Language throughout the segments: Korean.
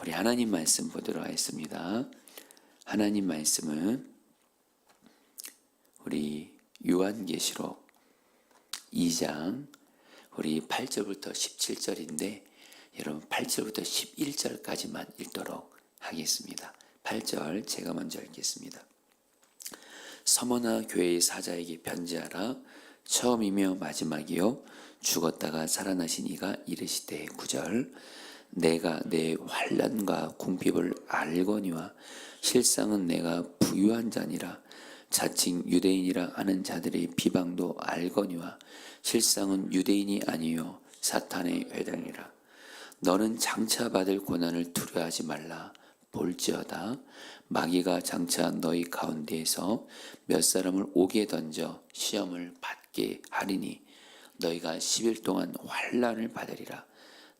우리 하나님 말씀 보도록 하겠습니다. 하나님 말씀은 우리 요한계시록 2장 우리 8절부터 17절인데 여러분 8절부터 11절까지만 읽도록 하겠습니다. 8절 제가 먼저 읽겠습니다. 서머나 교회의 사자에게 편지하라 처음이며 마지막이요 죽었다가 살아나신 이가 이르시되 9절 내가 내 환란과 궁핍을 알거니와 실상은 내가 부유한 자니라. 자칭 유대인이라 하는 자들의 비방도 알거니와 실상은 유대인이 아니요 사탄의 회당이라. 너는 장차 받을 고난을 두려워하지 말라. 볼지어다. 마귀가 장차 너희 가운데에서 몇 사람을 오게 던져 시험을 받게 하리니 너희가 10일 동안 환란을 받으리라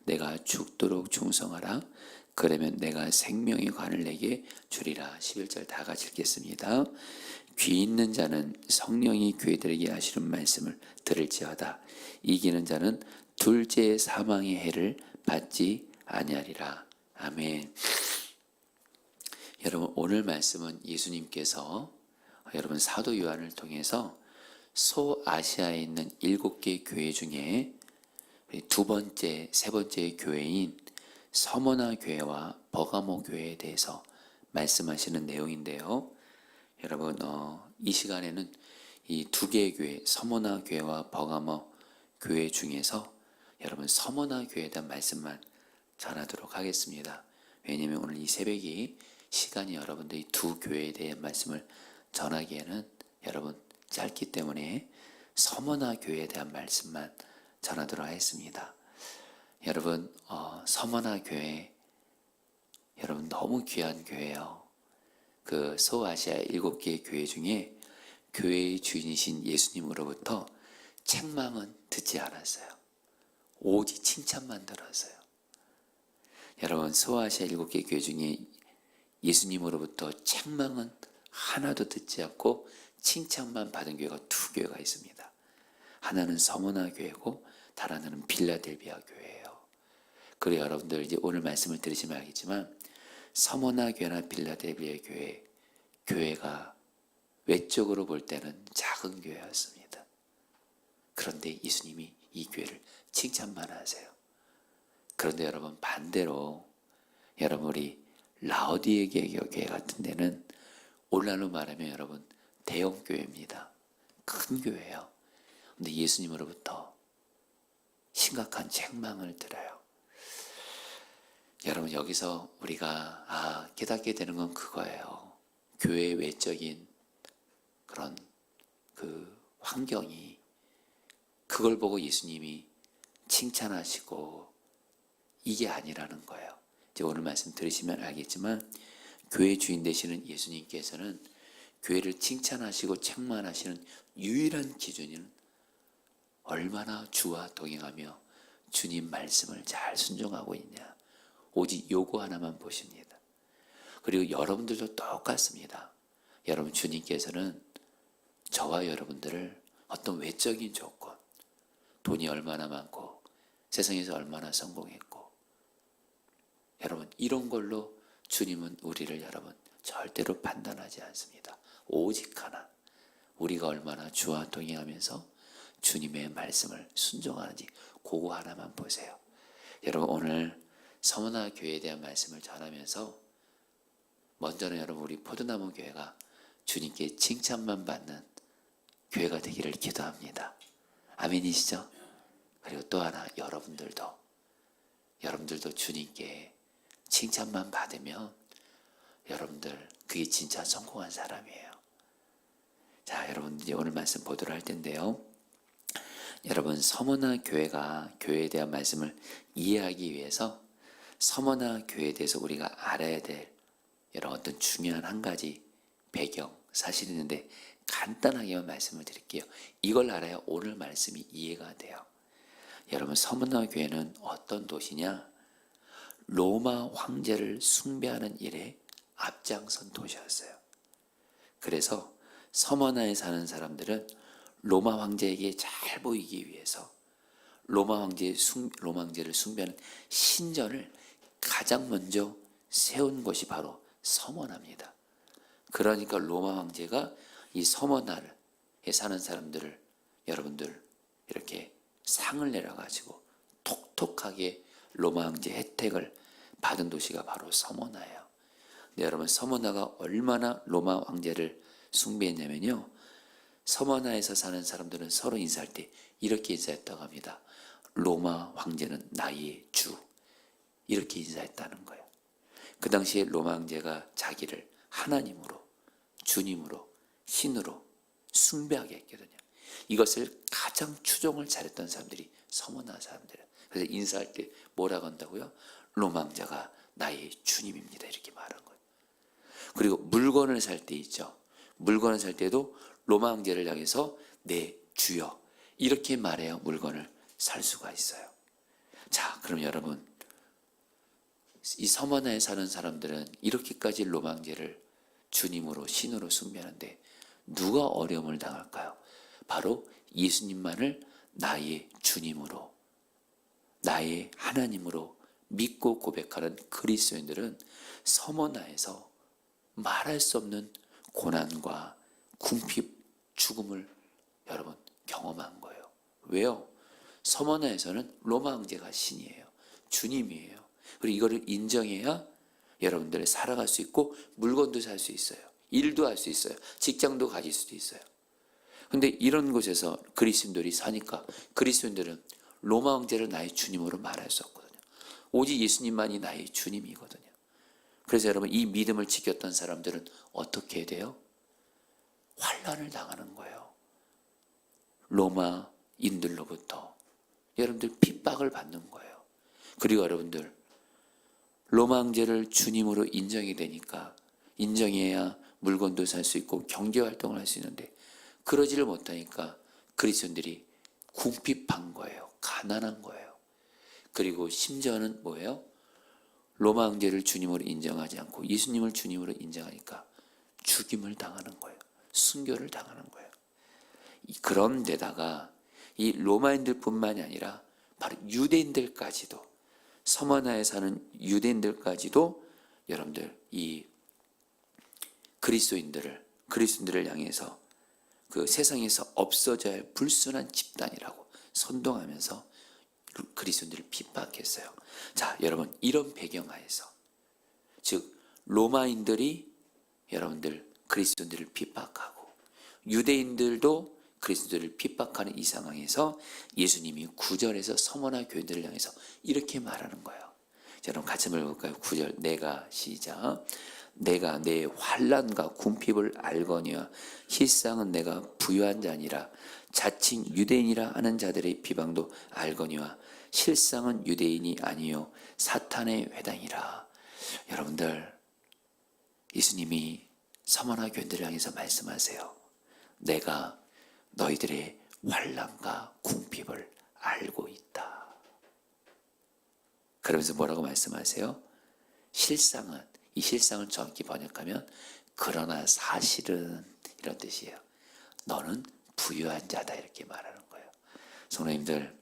내가 죽도록 충성하라. 그러면 내가 생명의 관을 내게 주리라. 11절 다 같이 읽겠습니다. 귀 있는 자는 성령이 교회들에게 하시는 말씀을 들을지어다. 이기는 자는 둘째 사망의 해를 받지 아니하리라. 아멘. 여러분 오늘 말씀은 예수님께서 여러분 사도 요한을 통해서 소아시아에 있는 일곱 개 교회 중에 두 번째, 세 번째 교회인 서머나 교회와 버가모 교회에 대해서 말씀하시는 내용인데요. 여러분 어, 이 시간에는 이 두 개의 교회, 서머나 교회와 버가모 교회 중에서 여러분 서머나 교회에 대한 말씀만 전하도록 하겠습니다. 왜냐하면 오늘 이 새벽이 시간이 여러분들이 두 교회에 대한 말씀을 전하기에는 여러분 짧기 때문에 서머나 교회에 대한 말씀만 전하도록 하겠습니다. 여러분 어, 서머나 교회 여러분 너무 귀한 교회예요. 그 소아시아 일곱 개의 교회 중에 교회의 주인이신 예수님으로부터 책망은 듣지 않았어요. 오직 칭찬만 들었어요. 여러분 소아시아 일곱 개 교회 중에 예수님으로부터 책망은 하나도 듣지 않고 칭찬만 받은 교회가 두 교회가 있습니다. 하나는 서머나 교회고 하나는 빌라델비아 교회예요. 그래 여러분들 이제 오늘 말씀을 들으시면 알겠지만 서머나 교회나 빌라델비아 교회 교회가 외적으로 볼 때는 작은 교회였습니다. 그런데 예수님이 이 교회를 칭찬만 하세요. 그런데 여러분 반대로 여러분 우리 라오디에 교회 같은 데는 오늘날로 말하면 여러분 대형 교회입니다. 큰 교회예요. 근데 예수님으로부터 심각한 책망을 들어요. 여러분 여기서 우리가 아 깨닫게 되는 건 그거예요. 교회의 외적인 그런 그 환경이 그걸 보고 예수님이 칭찬하시고 이게 아니라는 거예요. 이제 오늘 말씀 들으시면 알겠지만 교회 주인 되시는 예수님께서는 교회를 칭찬하시고 책망하시는 유일한 기준은 얼마나 주와 동행하며 주님 말씀을 잘 순종하고 있냐. 오직 요거 하나만 보십니다. 그리고 여러분들도 똑같습니다. 여러분 주님께서는 저와 여러분들을 어떤 외적인 조건, 돈이 얼마나 많고 세상에서 얼마나 성공했고 여러분 이런 걸로 주님은 우리를 여러분 절대로 판단하지 않습니다. 오직 하나 우리가 얼마나 주와 동행하면서 주님의 말씀을 순종하는지 그거 하나만 보세요. 여러분 오늘 서문화 교회에 대한 말씀을 전하면서 먼저는 여러분 우리 포도나무 교회가 주님께 칭찬만 받는 교회가 되기를 기도합니다. 아멘이시죠? 그리고 또 하나 여러분들도 여러분들도 주님께 칭찬만 받으면 여러분들 그게 진짜 성공한 사람이에요. 자, 여러분 이제 오늘 말씀 보도록 할 텐데요. 여러분 서머나 교회가 교회에 대한 말씀을 이해하기 위해서 서머나 교회에 대해서 우리가 알아야 될 여러 어떤 중요한 한 가지 배경 사실이 있는데 간단하게만 말씀을 드릴게요. 이걸 알아야 오늘 말씀이 이해가 돼요. 여러분 서머나 교회는 어떤 도시냐? 로마 황제를 숭배하는 일에 앞장선 도시였어요. 그래서 서머나에 사는 사람들은 로마 황제에게 잘 보이기 위해서 로마 황제 숭 로마 황제를 숭배하는 신전을 가장 먼저 세운 곳이 바로 서머나입니다. 그러니까 로마 황제가 이 서머나에 사는 사람들을 여러분들 이렇게 상을 내려 가지고 톡톡하게 로마 황제 혜택을 받은 도시가 바로 서머나예요. 여러분 서머나가 얼마나 로마 황제를 숭배했냐면요. 서머나에서 사는 사람들은 서로 인사할 때 이렇게 인사했다고 합니다. 로마 황제는 나의 주. 이렇게 인사했다는 거예요. 그 당시에 로마 황제가 자기를 하나님으로, 주님으로, 신으로 숭배하게 했거든요. 이것을 가장 추종을 잘했던 사람들이 서머나 사람들이에요. 그래서 인사할 때 뭐라고 한다고요? 로마 황제가 나의 주님입니다. 이렇게 말한 거예요. 그리고 물건을 살 때 있죠. 물건을 살 때도 로마 황제를 향해서 내 주여 이렇게 말해야 물건을 살 수가 있어요. 자, 그럼 여러분 이 서머나에 사는 사람들은 이렇게까지 로마 황제를 주님으로 신으로 숭배하는데 누가 어려움을 당할까요? 바로 예수님만을 나의 주님으로 나의 하나님으로 믿고 고백하는 그리스도인들은 서머나에서 말할 수 없는 고난과 궁핍, 죽음을 여러분 경험한 거예요. 왜요? 서머나에서는 로마 황제가 신이에요. 주님이에요. 그리고 이거를 인정해야 여러분들 살아갈 수 있고 물건도 살 수 있어요. 일도 할 수 있어요. 직장도 가질 수도 있어요. 근데 이런 곳에서 그리스도인들이 사니까 그리스도인들은 로마 황제를 나의 주님으로 말할 수 없거든요. 오직 예수님만이 나의 주님이거든요. 그래서 여러분 이 믿음을 지켰던 사람들은 어떻게 돼요? 환란을 당하는 거예요. 로마인들로부터 여러분들 핍박을 받는 거예요. 그리고 여러분들 로마 황제를 주님으로 인정이 되니까 인정해야 물건도 살 수 있고 경제 활동을 할 수 있는데 그러지를 못하니까 그리스도인들이 궁핍한 거예요. 가난한 거예요. 그리고 심지어는 뭐예요? 로마 황제를 주님으로 인정하지 않고 예수님을 주님으로 인정하니까 죽임을 당하는 거예요. 순교를 당하는 거예요. 이- 그런 데다가 이 로마인들뿐만이 아니라 바로 유대인들까지도 서머나에 사는 유대인들까지도 여러분들 이 그리스도인들을 그리스도인들을 향해서 그 세상에서 없어져야 할 불순한 집단이라고 선동하면서 그리스도인들을 핍박했어요. 자, 여러분 이런 배경 하에서 즉 로마인들이 여러분들 그리스도인들을 핍박하고 유대인들도 그리스도를 핍박하는 이 상황에서 예수님이 구절에서 서머나 교인들을 향해서 이렇게 말하는 거예요. 자, 여러분 같이 한번 볼까요? 구절 내가 시작. 내가 내 환란과 궁핍을 알거니와 실상은 내가 부유한 자니라 자칭 유대인이라 하는 자들의 비방도 알거니와 실상은 유대인이 아니요 사탄의 회당이라 여러분들 예수님이 서머나 교인들을 향해서 말씀하세요. 내가 너희들의 환란과 궁핍을 알고 있다. 그러면서 뭐라고 말씀하세요? 실상은 이 실상을 정확히 번역하면 그러나 사실은 이런 뜻이에요. 너는 부유한 자다 이렇게 말하는 거예요. 성도님들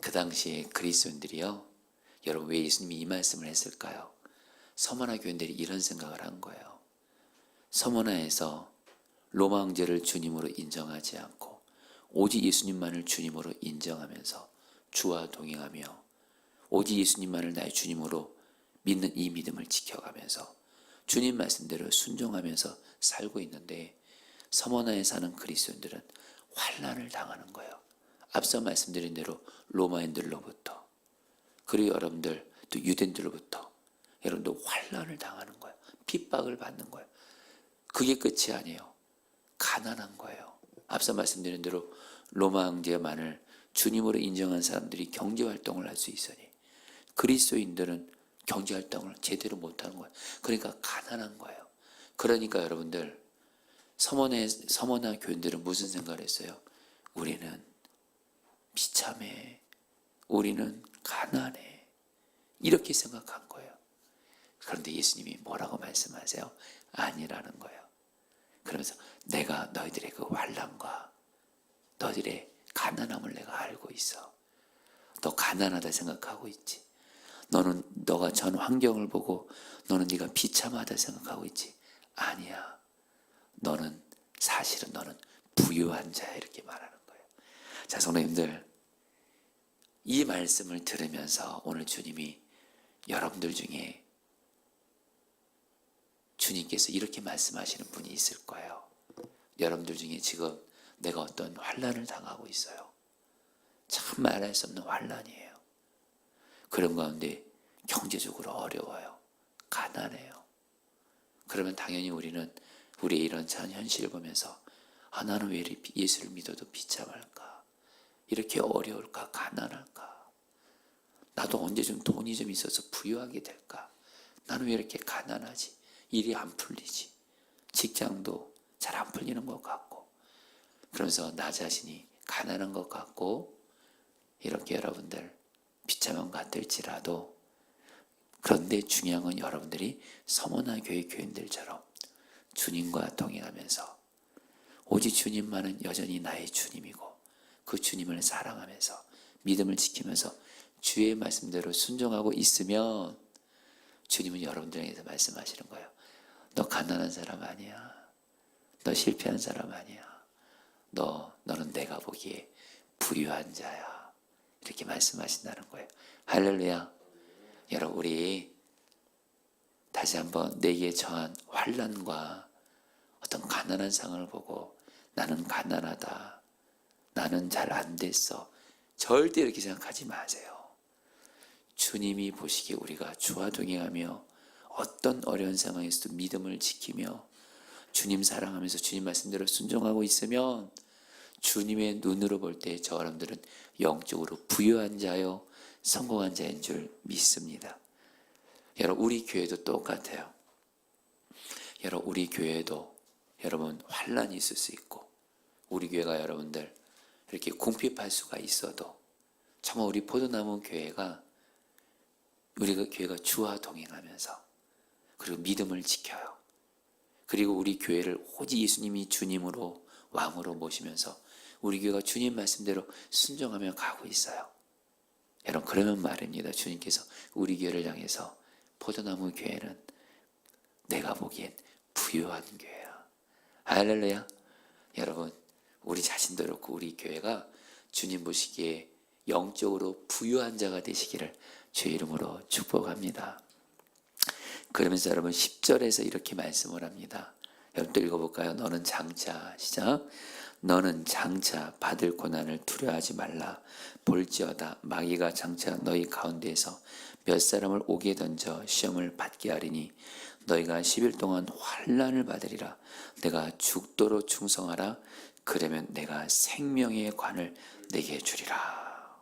그 당시에 그리스도인들이요. 여러분 왜 예수님이 이 말씀을 했을까요? 서머나 교인들이 이런 생각을 한 거예요. 서머나에서 로마 황제를 주님으로 인정하지 않고 오직 예수님만을 주님으로 인정하면서 주와 동행하며 오직 예수님만을 나의 주님으로 믿는 이 믿음을 지켜가면서 주님 말씀대로 순종하면서 살고 있는데 서머나에 사는 그리스도인들은 환란을 당하는 거예요. 앞서 말씀드린 대로 로마인들로부터 그리고 여러분들 또 유대인들로부터 여러분들 환란을 당하는 거예요. 핍박을 받는 거예요. 그게 끝이 아니에요. 가난한 거예요. 앞서 말씀드린 대로 로마 황제만을 주님으로 인정한 사람들이 경제 활동을 할 수 있으니 그리스도인들은 경제 활동을 제대로 못 하는 거예요. 그러니까 가난한 거예요. 그러니까 여러분들 서머나 서머나 교인들은 무슨 생각을 했어요? 우리는 비참해. 우리는 가난해. 이렇게 생각한 거예요. 그런데 예수님이 뭐라고 말씀하세요? 아니라는 거예요. 그러면서 내가 너희들의 그 환란과 너희들의 가난함을 내가 알고 있어. 너 가난하다 생각하고 있지. 너는 너가 전 환경을 보고 너는 네가 비참하다 생각하고 있지. 아니야. 너는 사실은 너는 부유한 자야 이렇게 말하는 거예요. 자, 성도님들 이 말씀을 들으면서 오늘 주님이 여러분들 중에 주님께서 이렇게 말씀하시는 분이 있을 거예요. 여러분들 중에 지금 내가 어떤 환란을 당하고 있어요. 참 말할 수 없는 환란이에요. 그런 가운데 경제적으로 어려워요. 가난해요. 그러면 당연히 우리는 우리의 이런 전 현실을 보면서 아 나는 왜 예수를 믿어도 비참할까? 이렇게 어려울까? 가난할까? 나도 언제 좀 돈이 좀 있어서 부유하게 될까? 나는 왜 이렇게 가난하지? 일이 안 풀리지? 직장도 잘 안 풀리는 것 같고 그러면서 나 자신이 가난한 것 같고 이렇게 여러분들 비참한 것 같을지라도 그런데 중요한 건 여러분들이 서머나 교회 교인들처럼 주님과 동행하면서 오직 주님만은 여전히 나의 주님이고 그 주님을 사랑하면서 믿음을 지키면서 주의 말씀대로 순종하고 있으면 주님은 여러분들에게서 말씀하시는 거예요. 너 가난한 사람 아니야. 너 실패한 사람 아니야. 너 너는 내가 보기에 부유한 자야. 이렇게 말씀하신다는 거예요. 할렐루야. 여러분 우리 다시 한번 내게 처한 환란과 어떤 가난한 상을 보고 나는 가난하다. 나는 잘 안 됐어. 절대 이렇게 생각하지 마세요. 주님이 보시기에 우리가 주와 동행하며 어떤 어려운 상황에서도 믿음을 지키며 주님 사랑하면서 주님 말씀대로 순종하고 있으면 주님의 눈으로 볼 때 저 사람들은 영적으로 부유한 자요, 성공한 자인 줄 믿습니다. 여러분, 우리 교회도 똑같아요. 여러분, 우리 교회도 여러분 환란이 있을 수 있고 우리 교회가 여러분들 이렇게 궁핍할 수가 있어도 정말 우리 포도나무 교회가 우리가 교회가 주와 동행하면서 그리고 믿음을 지켜요. 그리고 우리 교회를 오직 예수님이 주님으로 왕으로 모시면서 우리 교회가 주님 말씀대로 순종하며 가고 있어요. 여러분 그러면 말입니다. 주님께서 우리 교회를 향해서 포도나무 교회는 내가 보기엔 부유한 교회야. 할렐루야. 여러분 우리 자신도 그렇고 우리 교회가 주님 보시기에 영적으로 부유한 자가 되시기를 주의 이름으로 축복합니다. 그러면서 여러분 10절에서 이렇게 말씀을 합니다. 여러분들 읽어볼까요? 너는 장차 시작. 너는 장차 받을 고난을 두려워하지 말라. 볼지어다. 마귀가 장차 너희 가운데에서 몇 사람을 오게 던져 시험을 받게 하리니 너희가 10일 동안 환란을 받으리라. 내가 죽도록 충성하라. 그러면 내가 생명의 관을 내게 주리라.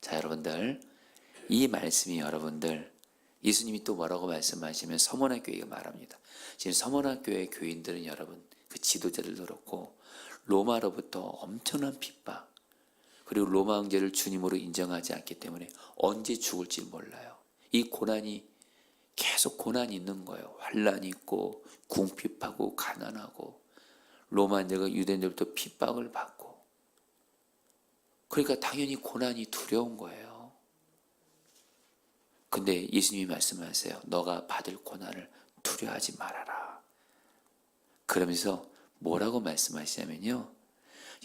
자 여러분들 이 말씀이 여러분들 예수님이 또 뭐라고 말씀하시면 교회가 말합니다. 지금 서머나 교회 교인들은 여러분 그 지도자들도 그렇고 로마로부터 엄청난 핍박 그리고 로마 황제를 주님으로 인정하지 않기 때문에 언제 죽을지 몰라요. 이 고난이 계속 고난이 있는 거예요. 환란이 있고 궁핍하고 가난하고 로마인들과 유대인들부터 핍박을 받고 그러니까 당연히 고난이 두려운 거예요. 근데 예수님이 말씀하세요. 너가 받을 고난을 두려워하지 말아라. 그러면서 뭐라고 말씀하시냐면요.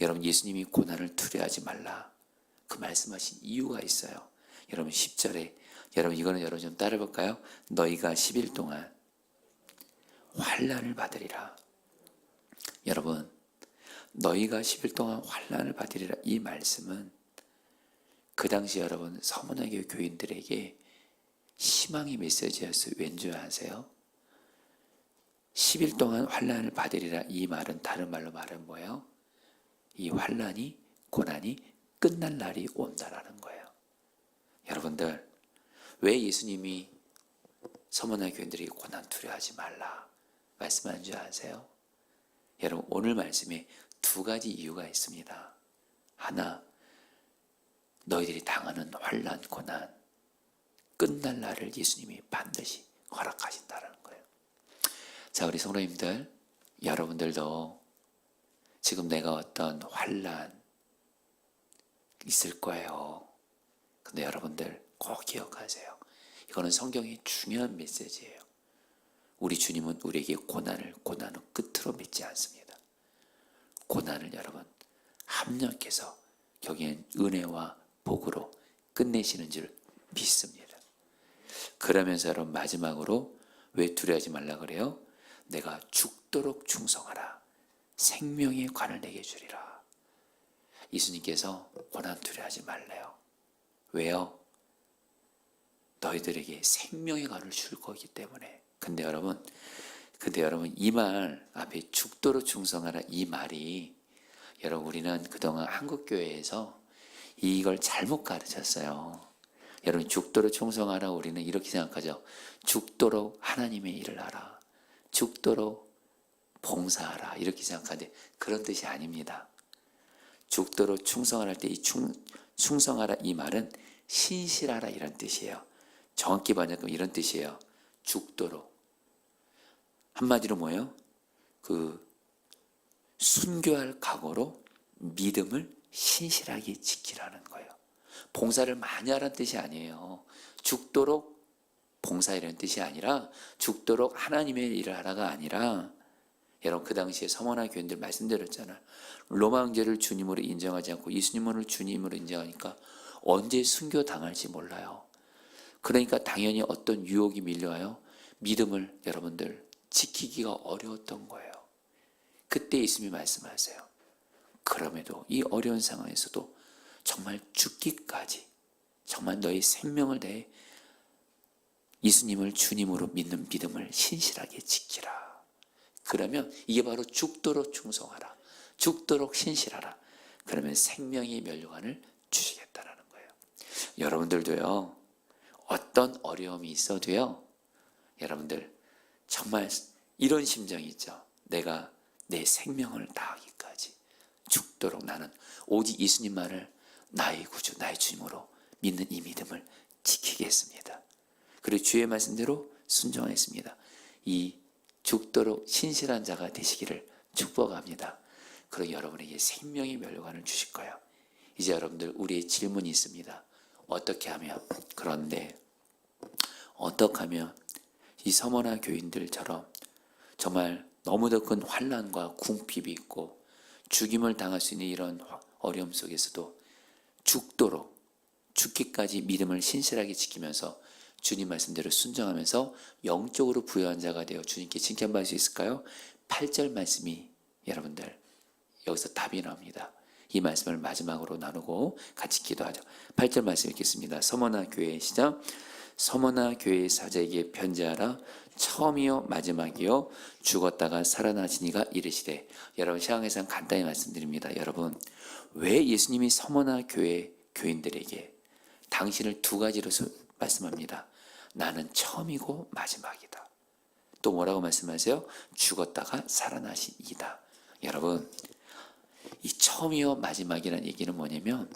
여러분 예수님이 고난을 두려워하지 말라. 그 말씀하신 이유가 있어요. 여러분 10절에 여러분 이거는 여러분 좀 따라 볼까요? 너희가 10일 동안 환란을 받으리라. 여러분 너희가 10일 동안 환란을 받으리라 이 말씀은 그 당시 여러분 서문화교 교인들에게 희망의 메시지였어요. 왠줄 아세요? 10일 동안 환란을 받으리라 이 말은 다른 말로 말은 뭐예요? 이 환란이 고난이 끝날 날이 온다라는 거예요. 여러분들 왜 예수님이 서문화 교인들이 고난 두려워하지 말라 말씀하는 줄 아세요? 여러분 오늘 말씀에 두 가지 이유가 있습니다. 하나 너희들이 당하는 환란 고난 끝날 날을 예수님이 반드시 허락하신다는 거예요. 자, 우리 성도님들, 여러분들도 지금 내가 어떤 환란 있을 거예요. 근데 여러분들 꼭 기억하세요. 이거는 성경의 중요한 메시지예요. 우리 주님은 우리에게 고난을 고난은 끝으로 맺지 않습니다. 고난을 여러분 합력해서 여기엔 은혜와 복으로 끝내시는 줄 믿습니다. 그러면서 여러분 마지막으로 왜 두려워하지 말라 그래요? 내가 죽도록 충성하라. 생명의 관을 내게 주리라. 예수님께서 고난 두려워하지 말래요. 왜요? 너희들에게 생명의 관을 줄 거기 때문에. 근데 여러분, 근데 여러분 이 말 앞에 죽도록 충성하라 이 말이 여러분 우리는 그동안 한국 교회에서 이걸 잘못 가르쳤어요. 여러분 죽도록 충성하라 우리는 이렇게 생각하죠. 죽도록 하나님의 일을 하라. 죽도록 봉사하라 이렇게 생각하는데 그런 뜻이 아닙니다. 죽도록 충성하라 때 이 충성하라 이 말은 신실하라 이런 뜻이에요. 정확히 번역하면 이런 뜻이에요. 죽도록 한마디로 뭐예요? 그 순교할 각오로 믿음을 신실하게 지키라는. 봉사를 많이 하라는 뜻이 아니에요. 죽도록 봉사이라는 뜻이 아니라 죽도록 하나님의 일을 하라가 아니라 여러분 그 당시에 서머나 교인들 말씀드렸잖아요. 로마 황제를 주님으로 인정하지 않고 예수님을 주님으로 인정하니까 언제 순교 당할지 몰라요. 그러니까 당연히 어떤 유혹이 밀려와요. 믿음을 여러분들 지키기가 어려웠던 거예요. 그때 예수님이 말씀하세요. 그럼에도 이 어려운 상황에서도 정말 죽기까지 정말 너의 생명을 다해 예수님을 주님으로 믿는 믿음을 신실하게 지키라. 그러면 이게 바로 죽도록 충성하라. 죽도록 신실하라. 그러면 생명의 면류관을 주시겠다라는 거예요. 여러분들도요. 어떤 어려움이 있어도요. 여러분들 정말 이런 심정이 있죠. 내가 내 생명을 다하기까지 죽도록 나는 오직 예수님만을 나의 구주, 나의 주님으로 믿는 이 믿음을 지키겠습니다. 그리고 주의 말씀대로 순종하겠습니다. 이 죽도록 신실한 자가 되시기를 축복합니다. 그리고 여러분에게 생명의 멸관을 주실 거예요. 이제 여러분들 우리의 질문이 있습니다. 어떻게 하면 그런데 어떻게 하면 이 서머나 교인들처럼 정말 너무도 큰 환란과 궁핍이 있고 죽임을 당할 수 있는 이런 어려움 속에서도 죽도록 죽기까지 믿음을 신실하게 지키면서 주님 말씀대로 순종하면서 영적으로 부여한 자가 되어 주님께 칭찬받을 수 있을까요? 8절 말씀이 여러분들 여기서 답이 나옵니다. 이 말씀을 마지막으로 나누고 같이 기도하죠. 8절 말씀 읽겠습니다. 서머나 교회 시작. 서머나 교회 사자에게 편지하라. 처음이요 마지막이요 죽었다가 살아나시니가 이르시되 여러분 시황에서 간단히 말씀드립니다. 여러분 왜 예수님이 서머나 교회 교인들에게 당신을 두 가지로 말씀합니다. 나는 처음이고 마지막이다. 또 뭐라고 말씀하세요? 죽었다가 살아나신 이다. 여러분, 이 처음이요 마지막이라는 얘기는 뭐냐면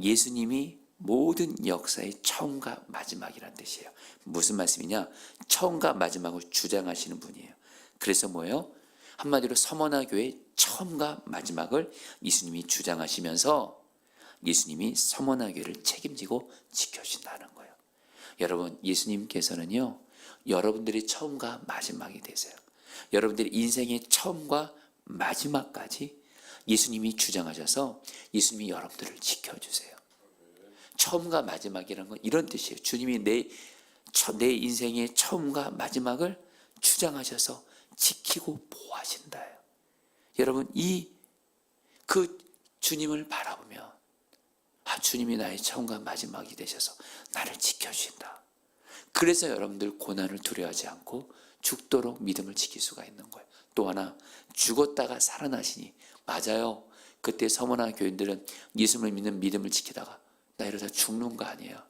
예수님이 모든 역사의 처음과 마지막이라는 뜻이에요. 무슨 말씀이냐? 처음과 마지막을 주장하시는 분이에요. 그래서 뭐예요? 한마디로 서머나 교회 처음과 마지막을 예수님이 주장하시면서 예수님이 서머나 교회를 책임지고 지켜주신다는 거예요. 여러분, 예수님께서는요, 여러분들이 처음과 마지막이 되세요. 여러분들의 인생의 처음과 마지막까지 예수님이 주장하셔서 예수님이 여러분들을 지켜주세요. 처음과 마지막이라는 건 이런 뜻이에요. 주님이 내, 내 인생의 처음과 마지막을 주장하셔서 지키고 보호하신다요. 여러분, 이 그 주님을 바라보면 아, 주님이 나의 처음과 마지막이 되셔서 나를 지켜주신다. 그래서 여러분들 고난을 두려워하지 않고 죽도록 믿음을 지킬 수가 있는 거예요. 또 하나 죽었다가 살아나시니 맞아요. 그때 서머나 교인들은 예수님을 믿는 믿음을 지키다가 나 이러다 죽는 거 아니에요.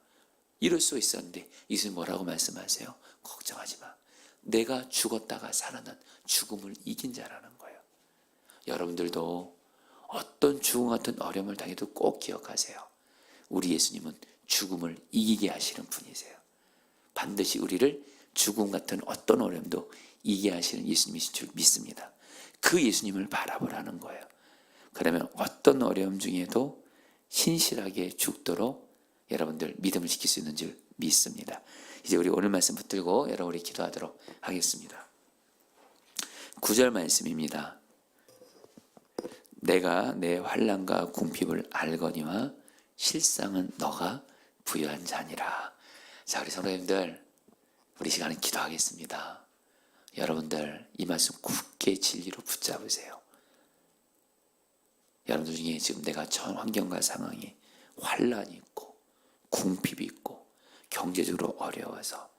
이럴 수 있었는데 예수님 뭐라고 말씀하세요? 걱정하지 마. 내가 죽었다가 살아난 죽음을 이긴 자라는 거예요. 여러분들도 어떤 죽음 같은 어려움을 당해도 꼭 기억하세요. 우리 예수님은 죽음을 이기게 하시는 분이세요. 반드시 우리를 죽음 같은 어떤 어려움도 이기게 하시는 예수님이신 줄 믿습니다. 그 예수님을 바라보라는 거예요. 그러면 어떤 어려움 중에도 신실하게 죽도록 여러분들 믿음을 지킬 수 있는 줄 믿습니다. 이제 우리 오늘 말씀 붙들고 여러분 우리 기도하도록 하겠습니다. 9절 말씀입니다. 내가 내 환란과 궁핍을 알거니와 실상은 너가 부여한 자니라. 자, 우리 성도님들 우리 시간에 기도하겠습니다. 여러분들 이 말씀 굳게 진리로 붙잡으세요. 여러분들 중에 지금 내가 처한 환경과 상황이 환란이 있고 궁핍이 있고 경제적으로 어려워서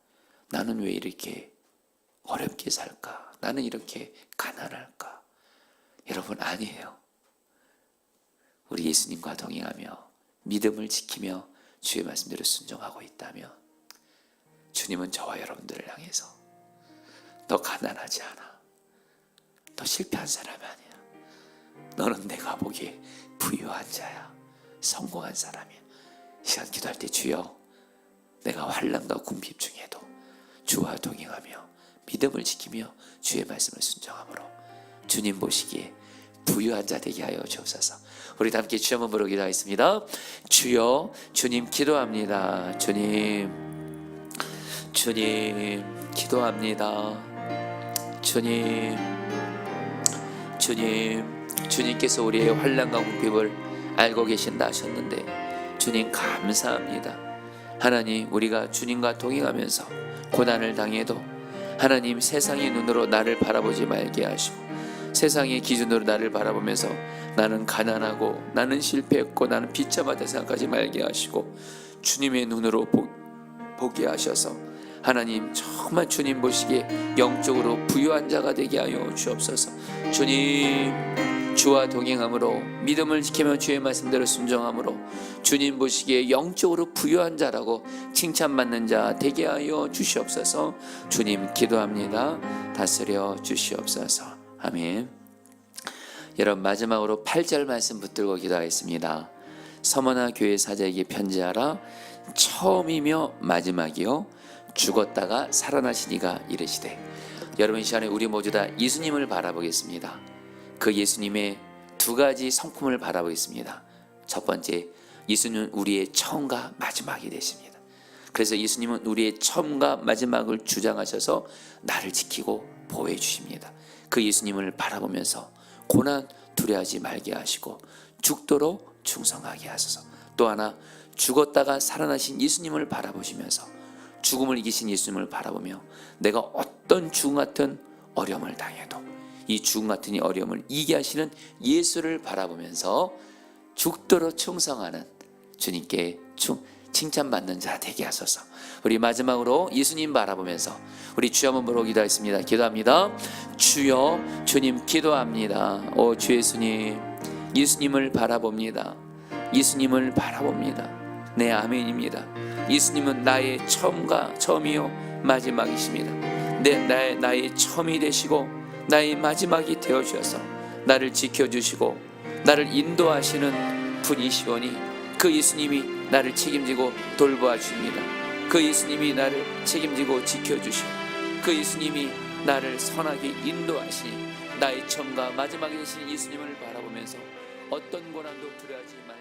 나는 왜 이렇게 어렵게 살까? 나는 이렇게 가난할까? 여러분 아니에요. 우리 예수님과 동행하며 믿음을 지키며 주의 말씀대로 순종하고 있다면 주님은 저와 여러분들을 향해서 너 가난하지 않아. 너 실패한 사람 아니야. 너는 내가 보기에 부유한 자야. 성공한 사람이야. 이 시간 기도할 때 주여 내가 환란과 궁핍 중에도 주와 동행하며 믿음을 지키며 주의 말씀을 순종함으로 주님 보시기에 부유한 자 되게 하여 주옵소서. 우리 다 함께 주여 한번 기도하겠습니다. 주여 주님 기도합니다. 주님 주님 기도합니다. 주님 주님 주님께서 우리의 환란과 궁핍을 알고 계신다 하셨는데 주님 감사합니다. 하나님 우리가 주님과 동행하면서 고난을 당해도 하나님 세상의 눈으로 나를 바라보지 말게 하시고 세상의 기준으로 나를 바라보면서 나는 가난하고 나는 실패했고 나는 비참하다 생각하지 말게 하시고 주님의 눈으로 보, 보게 하셔서 하나님 정말 주님 보시기에 영적으로 부유한 자가 되게 하여 주옵소서. 주님 주와 동행함으로 믿음을 지키며 주의 말씀대로 순종함으로 주님 보시기에 영적으로 부유한 자라고 칭찬받는 자 되게 하여 주시옵소서. 주님 기도합니다. 다스려 주시옵소서. 아멘. 여러분 마지막으로 8절 말씀 붙들고 기도하겠습니다. 서머나 교회 사자에게 편지하라. 처음이며 마지막이요. 죽었다가 살아나시니가 이르시되. 여러분 이 시간에 우리 모두 다 예수님을 바라보겠습니다 그 예수님의 두 가지 성품을 바라보겠습니다. 첫 번째, 예수님은 우리의 처음과 마지막이 되십니다. 그래서 예수님은 우리의 처음과 마지막을 주장하셔서 나를 지키고 보호해 주십니다. 그 예수님을 바라보면서 고난 두려워하지 말게 하시고 죽도록 충성하게 하소서. 또 하나 죽었다가 살아나신 예수님을 바라보시면서 죽음을 이기신 예수님을 바라보며 내가 어떤 죽음 같은 어려움을 당해도 이 죽음 같은 이 어려움을 이게 하시는 예수를 바라보면서 죽도록 충성하는 주님께 충, 칭찬받는 자 되게 하소서. 우리 마지막으로 예수님 바라보면서 우리 주여 한번 보러 기도하겠습니다. 기도합니다. 주여 주님 기도합니다. 오 주 예수님 예수님을 바라봅니다. 예수님을 바라봅니다. 네 아멘입니다. 예수님은 나의 처음과 처음이요 마지막이십니다. 내 나의 나의 처음이 되시고 나의 마지막이 되어 주셔서 나를 지켜 주시고 나를 인도하시는 분이시오니 그 예수님이 나를 책임지고 돌보아 주십니다. 그 예수님이 나를 책임지고 지켜 주시고 그 예수님이 나를 선하게 인도하시니 나의 처음과 마지막이 되신 예수님을 바라보면서 어떤 고난도 두려워하지 말게